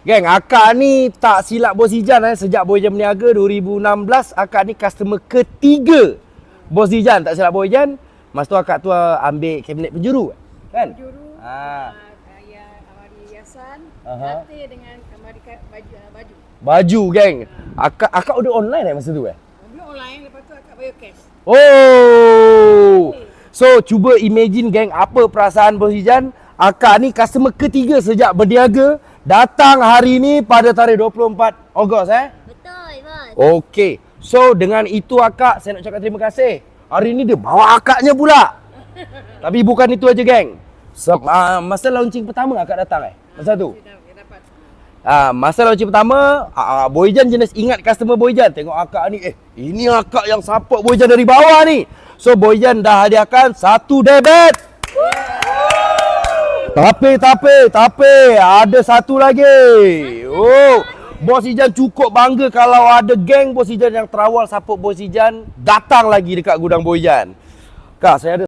Geng, akak ni tak silap Bos Ijan eh. Sejak Bos Ijan berniaga 2016, akak ni customer ketiga Bos Ijan. Tak silap Bos Ijan. Masa tu akak tu ah, ambil kabinet penjuru. Kan? Juru, Ah. ah. ya, amari hiasan, latte dengan amari ka- baju, ah, baju. Baju, geng. Akak akak order online eh masa tu eh? Belum online, lepas tu akak bayar cash. Oh. So cuba imagine geng apa perasaan Bos Ijan Akak ni customer ketiga sejak berniaga Datang hari ni pada tarikh 24 Ogos eh Betul, bos. Okey So dengan itu akak saya nak cakap terima kasih Hari ni dia bawa akaknya pula Tapi bukan itu aja geng Se- uh, Masa launching pertama akak datang eh Masa tu. Ah, masa launching pertama, ah, Boyjan jenis ingat customer Boyjan. Tengok akak ni, eh, ini akak yang support Boyjan dari bawah ni. So, Boyjan dah hadiahkan satu debit. Tapi, tapi, tapi, ada satu lagi. Oh, Bos Ijan cukup bangga kalau ada geng Bos Ijan yang terawal support Bos Ijan datang lagi dekat gudang Boyjan. Kak, saya ada